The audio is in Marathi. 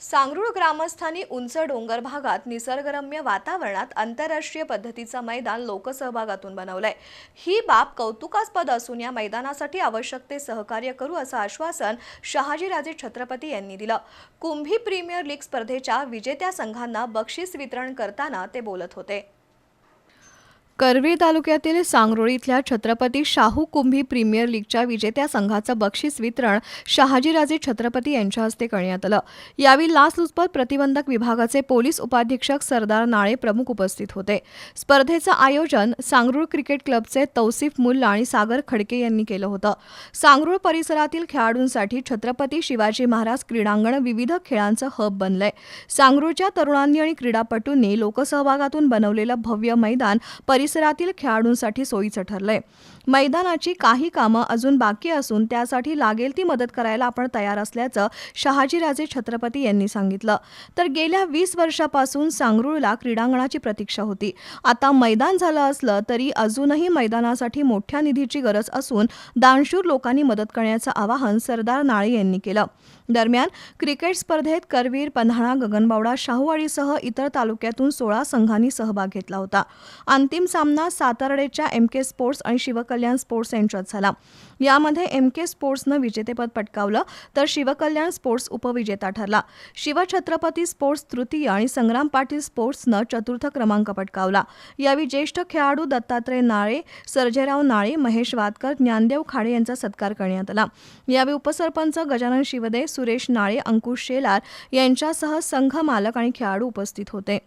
सांगरूळ ग्रामस्थांनी उंच डोंगर भागात निसर्गरम्य वातावरणात आंतरराष्ट्रीय पद्धतीचं मैदान लोकसहभागातून बनवलंय. ही बाब कौतुकास्पद असून या मैदानासाठी आवश्यक ते सहकार्य करू असं आश्वासन शहाजीराजे छत्रपती यांनी दिलं. कुंभी प्रीमियर लीग स्पर्धेच्या विजेत्या संघांना बक्षीस वितरण करताना ते बोलत होते. करवीर तालुक्यातील सांगरोळी इथल्या छत्रपती शाहू कुंभी प्रीमियर लीगच्या विजेत्या संघाचं बक्षीस वितरण शहाजीराजे छत्रपती यांच्या हस्ते करण्यात आलं. यावेळी लाचलुचपत प्रतिबंधक विभागाचे पोलीस उपाधीक्षक सरदार नाळे प्रमुख उपस्थित होते. स्पर्धेचं आयोजन सांगरूळ क्रिकेट क्लबचे तौसिफ मुल्ला आणि सागर खडके यांनी केलं होतं. सांगरूळ परिसरातील खेळाडूंसाठी छत्रपती शिवाजी महाराज क्रीडांगण विविध खेळांचं हब बनलंय. सांगरूळच्या तरुणांनी आणि क्रीडापटूंनी लोकसहभागातून बनवलेलं भव्य मैदान परिसरातील खेळाडूंसाठी सोयीचं ठरलंय. मैदानाची काही कामं अजून बाकी असून त्यासाठी लागेल ती मदत करायला आपण तयार असल्याचं शहाजीराजे छत्रपती यांनी सांगितलं. तर गेल्या वीस वर्षापासून सांगरूळला क्रीडांगणाची प्रतीक्षा होती. आता मैदान झालं असलं तरी अजूनही मैदानासाठी मोठ्या निधीची गरज असून दानशूर लोकांनी मदत करण्याचं आवाहन सरदार नाळे यांनी केलं. दरम्यान क्रिकेट स्पर्धेत करवीर पन्हाळा गगनबावडा शाहूवाडीसह इतर तालुक्यातून सोळा संघांनी सहभाग घेतला होता. अंतिम सामना सातारडेच्या एम के स्पोर्ट्स आणि शिवकल्याण स्पोर्ट्स यांच्यात झाला. यामध्ये एम के स्पोर्ट्सनं विजेतेपद पटकावलं तर शिवकल्याण स्पोर्ट्स उपविजेता ठरला. शिवछत्रपती स्पोर्ट्स तृतीय आणि संग्राम पाटील स्पोर्ट्सनं चतुर्थ क्रमांक पटकावला. यावेळी ज्येष्ठ खेळाडू दत्तात्रय नाळे सर्जेराव नाळे महेश वादकर ज्ञानदेव खाडे यांचा सत्कार करण्यात आला. यावेळी उपसरपंच गजानन शिवदे सुरेश नाळे अंकुश शेलार यांच्यासह संघ मालक आणि खेळाडू उपस्थित होते.